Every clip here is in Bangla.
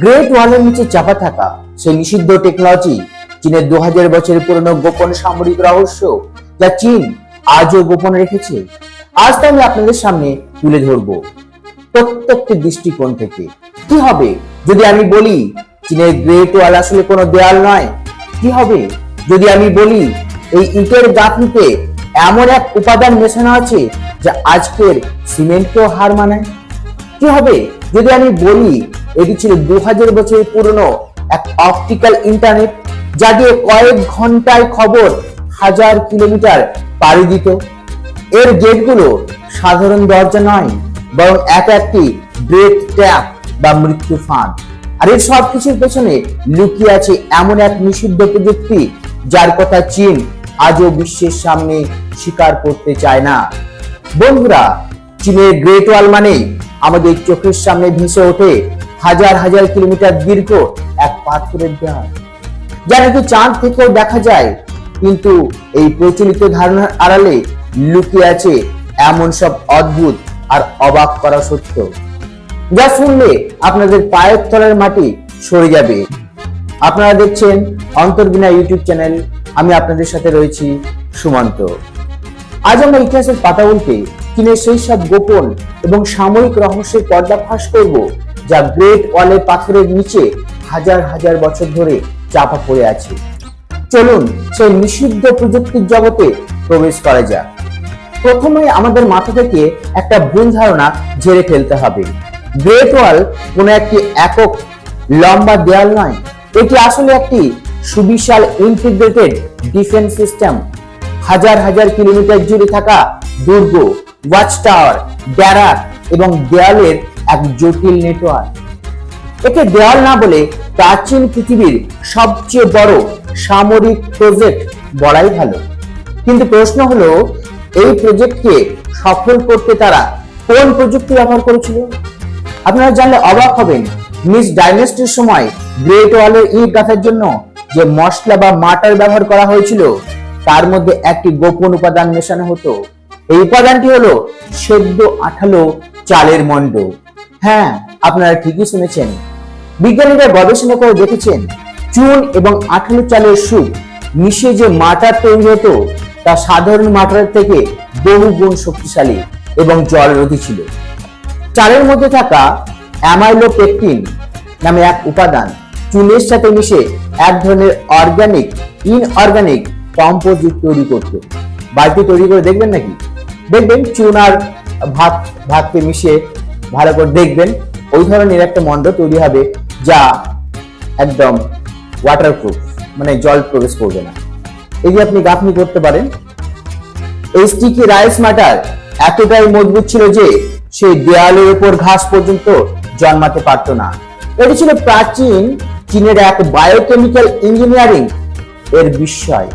গ্রেট ওয়ালের নিচে চাপা থাকা সেই নিষিদ্ধ টেকনোলজি চীনের দু হাজার বছরের পুরনো গোপন সামরিক রহস্য যা চীন আজও গোপন রেখেছে, আজ তা আমি আপনাদের সামনে তুলে ধরবো। প্রত্যেকটি দৃষ্টিকোণ থেকে। কি হবে যদি আমি বলি, চীনের গ্রেট ওয়াল আসলে কোনো দেয়াল নয়? কি হবে যদি আমি বলি, এই ইটের গাঁথনিতে এমন এক উপাদান মেশানো আছে, যা আজকের সিমেন্টকেও হার মানায়? কি হবে? যদি আমি বলি, এটি ছিল দু হাজার বছরের পুরনো এক অপটিক্যাল ইন্টারনেট যা দিয়ে কয়েক ঘন্টায় খবর হাজার কিলোমিটার পাড়ি দিত। এর গেটগুলো সাধারণ দরজা নয়, বরং এক একটি ব্রেথ ট্যাপ বা মৃত্যু ফাঁদ। আর এর সব কিছুর পেছনে লুকিয়ে আছে এমন এক নিষিদ্ধ প্রযুক্তি, যার কথা চীন আজও বিশ্বের সামনে স্বীকার করতে চায় না। বন্ধুরা, চীনের গ্রেট ওয়াল মানে আমাদের চোখের সামনে ভেসে ওঠে হাজার হাজার কিলোমিটার দীর্ঘ এক পাথরের দেওয়াল যা নাকি চাঁদ থেকেও দেখা যায়, কিন্তু এই প্রচলিত ধারণার আড়ালে লুকিয়ে আছে এমন সব অদ্ভুত আর অবাক করা সত্য। যা শুনলে আপনাদের পায়ের তলার মাটি সরে যাবে। আপনারা দেখছেন অন্তর্বিনা ইউটিউব চ্যানেল। আমি আপনাদের সাথে রয়েছি সুমন্ত। আজ আমরা ইতিহাসের পাতা উল্টে চীনের সেই সব গোপন এবং সাময়িক রহস্যের পর্দাফাশ করব, যা গ্রেট ওয়ালের পাথরের নিচে হাজার হাজার বছর ধরে চাপা পড়ে আছে। চলুন সেই নিষিদ্ধ প্রযুক্তির জগতে প্রবেশ করা যাক। প্রথমে আমাদের মাথা থেকে একটা ভুল ধারণা ঝেড়ে ফেলতে হবে। গ্রেট ওয়াল কোনো একটি একক লম্বা দেয়াল নয়, এটি আসলে একটি সুবিশাল ইন্টিগ্রেটেড ডিফেন্স সিস্টেম। হাজার হাজার কিলোমিটার জুড়ে থাকা দুর্গ ওয়াচ টাওয়ার ব্যারাক এবং দেয়ালের এক জটিল নেটওয়ার্ক একে দেওয়াল না বলে প্রাচীন পৃথিবীর সবচেয়ে বড় সামরিক প্রজেক্ট বলাই ভালো। কিন্তু প্রশ্ন হলো, এই প্রজেক্টকে সফল করতে তারা কোন প্রযুক্তি ব্যবহার করেছিল? আপনারা জানলে অবাক হবেন মিস ডাইনেস্টির সময় গ্রেট ওয়ালের ইট গাঁথার জন্য যে মশলা বা মাটার ব্যবহার করা হয়েছিল তার মধ্যে একটি গোপন উপাদান মেশানো হতো। এই উপাদানটি হলো সেদ্ধ আঠালো চালের মণ্ড। হ্যাঁ আপনারা ঠিকই শুনেছেন। বিজ্ঞানীরা গবেষণা করে দেখেছেন, চুন এবং আঠালো চালের সুপ মিশিয়ে যে মাটার তৈরি হতো, তা সাধারণ মাটার থেকে বহু গুণ শক্তিশালী এবং জলরোধী ছিল। চালের মধ্যে থাকা অ্যামাইলোপেকটিন নামে এক উপাদান চুনের সাথে মিশে এক ধরনের অর্গানিক, ইনঅর্গানিক কম্পোজিট তৈরি করত। বাড়িতে তৈরি করে দেখবেন নাকি? দেখবেন চুন আর ভাত, ভাতকে মিশিয়ে ভালো করে দেখবেন। ওই ধরনের একটা মন্ড তৈরি হবে যা একদম ওয়াটারপ্রুফ মানে জল প্রবেশ করবে না। এই যে আপনি গাঁথনি করতে পারেন, এই স্টিকি রাইস মাটার এতটাই মজবুত ছিল যে সেই দেয়ালের উপর ঘাস পর্যন্ত জন্মাতে পারত না। এটি ছিল প্রাচীন চীনের এক বায়োকেমিক্যাল ইঞ্জিনিয়ারিং এর বিস্ময়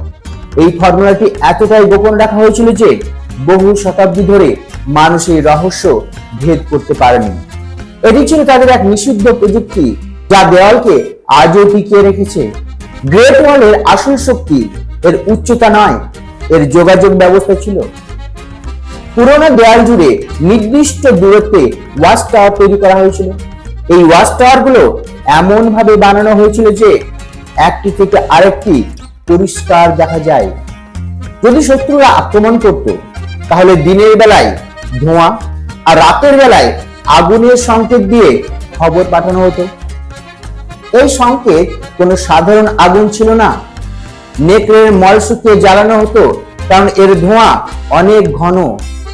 এই ফর্মুলাটি এতটাই গোপন রাখা হয়েছিল যে বহু শতাব্দী ধরে মানুষ এই রহস্য ভেদ করতে পারেনি। এটি ছিল তাদের এক নিষিদ্ধ প্রযুক্তি যা দেওয়ালকে আজও টিকিয়ে রেখেছে। গ্রেট ওয়ালের আসল শক্তি এর উচ্চতা নয়, এর যোগাযোগ ব্যবস্থা ছিল। পুরোনো দেয়াল জুড়ে নির্দিষ্ট দূরত্বে ওয়াচ টাওয়ার তৈরি করা হয়েছিল। এই ওয়াচ টাওয়ারগুলো এমন ভাবে বানানো হয়েছিল যে একটি থেকে আরেকটি পরিষ্কার দেখা যায়। যদি শত্রুরা আক্রমণ করত, তাহলে দিনের বেলায় ধোঁয়া আর রাতের বেলায় আগুনের সংকেত দিয়ে খবর পাঠানো হতো। এই সংকেত কোনো সাধারণ আগুন ছিল না। নেকড়ের মল শুকিয়ে জ্বালানো হতো, কারণ এর ধোঁয়া অনেক ঘন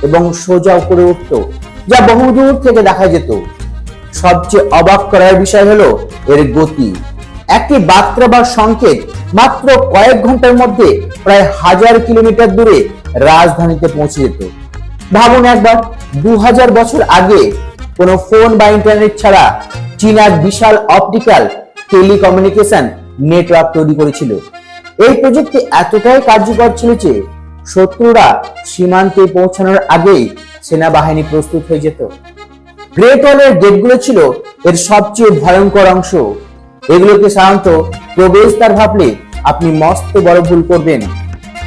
এবং সোজা উপরে উঠত, যা বহুদূর থেকে দেখা যেত। সবচেয়ে অবাক করার বিষয় হলো এর গতি। একটি বার্তা বা সংকেত মাত্র কয়েক ঘণ্টার মধ্যে প্রায় হাজার কিলোমিটার দূরে রাজধানীতে পৌঁছে যেত। ভাবুন একবার দু হাজার বছর আগে কোনো ফোন বা ইন্টারনেট ছাড়া চীন এক বিশাল অপটিক্যাল টেলিকমিউনিকেশন নেটওয়ার্ক তৈরি করেছিল। এই প্রযুক্তি এতটাই কার্যকর ছিল যে শত্রুরা সীমান্তে পৌঁছানোর আগেই সেনাবাহিনী প্রস্তুত হয়ে যেত। গ্রেট ওয়ালের গেটগুলো ছিল এর সবচেয়ে ভয়ঙ্কর অংশ এগুলোকে সাধারণত প্রবেশদ্বার ভাবলে আপনি মস্ত বড় ভুল করবেন।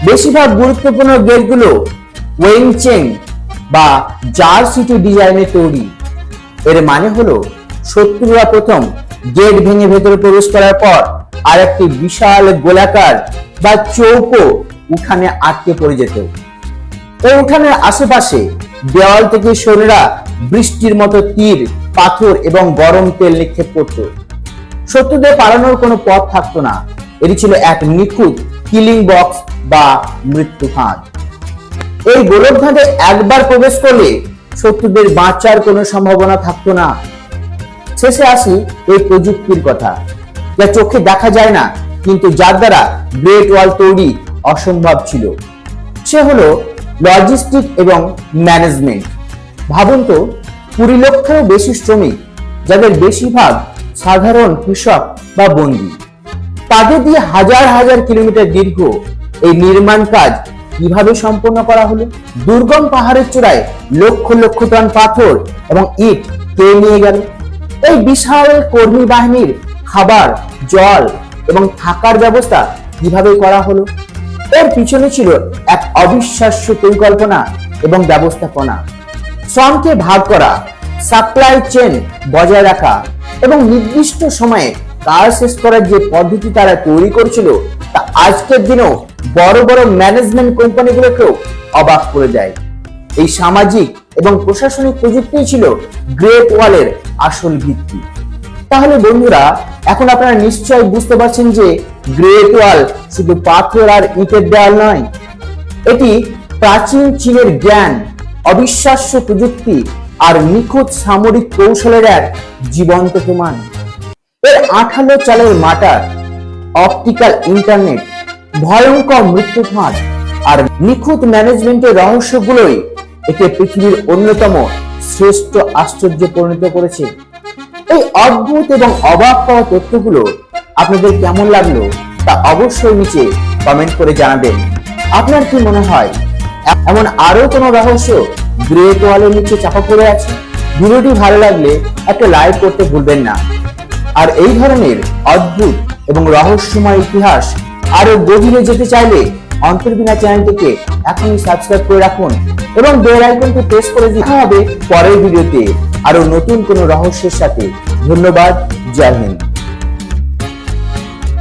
বেশিরভাগ গুরুত্বপূর্ণ গেটগুলো ওয়েং চেং বা জার সিটি ডিজাইনে তৈরি। এর মানে হলো, শত্রুরা প্রথম গেট ভেঙে ভেতরে প্রবেশ করার পর আর একটি বিশাল গোলাকার বা চৌকো উঠানে আটকে পড়ে যেত। ওই উঠানের আশেপাশে দেওয়াল থেকে সৈন্যরা বৃষ্টির মতো তীর, পাথর এবং গরম তেল নিক্ষেপ করত। শত্রুদের পালানোর কোনো পথ থাকতো না। এটি ছিল এক নিখুঁত কিলিং বক্স বা মৃত্যু ফাঁদ। এই গোলকধাঁধে একবার প্রবেশ করলে শত্রুদের বাঁচার কোনো সম্ভাবনা থাকতো না। শেষে আসি এই প্রযুক্তির কথা, যা চোখে দেখা যায় না, কিন্তু যার দ্বারা গ্রেট ওয়াল তৈরি অসম্ভব ছিল। সে হলো লজিস্টিক এবং ম্যানেজমেন্ট ভাবুন তো, কুড়ি লক্ষেরও বেশি শ্রমিক, যাদের বেশিরভাগ সাধারণ কৃষক বা বন্দী। তাদের দিয়ে হাজার হাজার কিলোমিটার দীর্ঘ এই নির্মাণ কাজ কীভাবে সম্পন্ন করা হলো? দুর্গম পাহাড়ের চূড়ায় লক্ষ লক্ষ টন পাথর এবং ইট কে নিয়ে গেল? এই বিশাল কর্মী বাহিনীর খাবার, জল এবং থাকার ব্যবস্থা কীভাবে করা হলো? এর পিছনে ছিল এক অবিশ্বাস্য পরিকল্পনা এবং ব্যবস্থাপনা। শ্রমকে ভাগ করা সাপ্লাই চেন বজায় রাখা এবং নির্দিষ্ট সময়ে কাজ শেষ করার যে পদ্ধতি তারা তৈরি করেছিল, তা আজকের দিনেও বড় বড় ম্যানেজমেন্ট কোম্পানিগুলোকেও অবাক করে দেয়। এই সামাজিক এবং প্রশাসনিক প্রযুক্তি ছিল গ্রেট ওয়ালের আসল ভিত্তি। তাহলে বন্ধুরা, এখন আপনারা নিশ্চয় বুঝতে পারছেন যে গ্রেট ওয়াল শুধু পাথর আর ইটের দেওয়াল নয়, এটি প্রাচীন চীনের জ্ঞান, অবিশ্বাস্য প্রযুক্তি আর নিখুঁত সামরিক কৌশলের এক জীবন্ত প্রমাণ। এর আঠালো চালের মাটার, অপটিক্যাল ইন্টারনেট, ভয়ঙ্কর মৃত্যু ফাঁদ আর নিখুঁত ম্যানেজমেন্টের রহস্যগুলোই একে পৃথিবীর অন্যতম শ্রেষ্ঠ আশ্চর্যে পরিণত করেছে। এই অদ্ভুত এবং অবাক পাওয়া তথ্যগুলো আপনাদের কেমন লাগল তা অবশ্যই নিচে কমেন্ট করে জানাবেন। আপনার কি মনে হয়, এমন আরও কোনো রহস্য গ্রেট ওয়ালের নিচে চাপা পড়ে আছে। ভিডিওটি ভালো লাগলে একটা লাইক করতে ভুলবেন না। আর এই ধরনের অদ্ভুত এবং রহস্যময় ইতিহাস আরও গভীরে যেতে চাইলে অন্তর্বিনা চ্যানেলটিকে এখনই সাবস্ক্রাইব করে রাখুন এবং বেল আইকনটি প্রেস করে দেখা হবে পরের ভিডিওতে আরও নতুন কোনো রহস্যের সাথে। ধন্যবাদ, জয় হিন্দ।